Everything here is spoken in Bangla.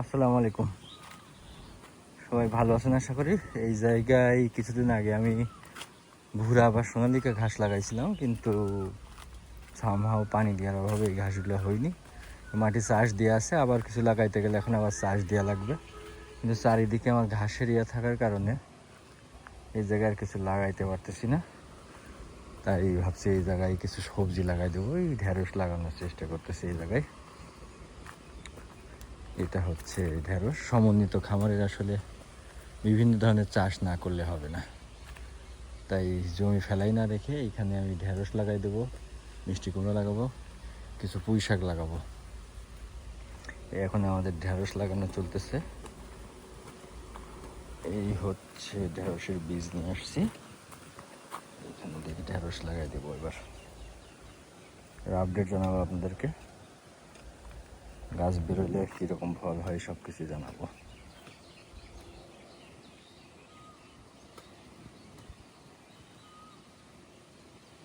আসসালামু আলাইকুম। সবাই ভালো আছেন আশা করি? এই জায়গায় কিছুদিন আগে আমি ভুরা বা সোনালিকা ঘাস লাগাইছিলাম, কিন্তু সামহাও পানি দেওয়ার অভাবে এই ঘাসগুলো হয়নি। মাটি চাষ দিয়ে আছে, আবার কিছু লাগাইতে গেলে এখন আবার চাষ দেওয়া লাগবে। কিন্তু চারিদিকে আমার ঘাসের ইয়ে থাকার কারণে এই জায়গায় কিছু লাগাইতে পারতেছি না। তাই ভাবছি এই জায়গায় কিছু সবজি লাগাই দেবো, এই ঢেঁড়স লাগানোর চেষ্টা করতেছি এই জায়গায়। এটা হচ্ছে ঢেঁড়স। সমন্বিত খামারের আসলে বিভিন্ন ধরনের চাষ না করলে হবে না। তাই জমি ফেলাই না রেখে এখানে আমি ঢেঁড়স লাগাই দেবো, মিষ্টি কুমড়ো লাগাবো, কিছু পুঁই শাক লাগাবো। এখন আমাদের ঢেঁড়স লাগানো চলতেছে। এই হচ্ছে ঢেঁড়সের বীজ নিয়ে আসছি। এখানে দেখি ঢেঁড়স লাগাই দেবো এবার। আপডেট জানাব আপনাদেরকে। গাছ বেরোলে কীরকম ফল হয় সব কিছু জানাব।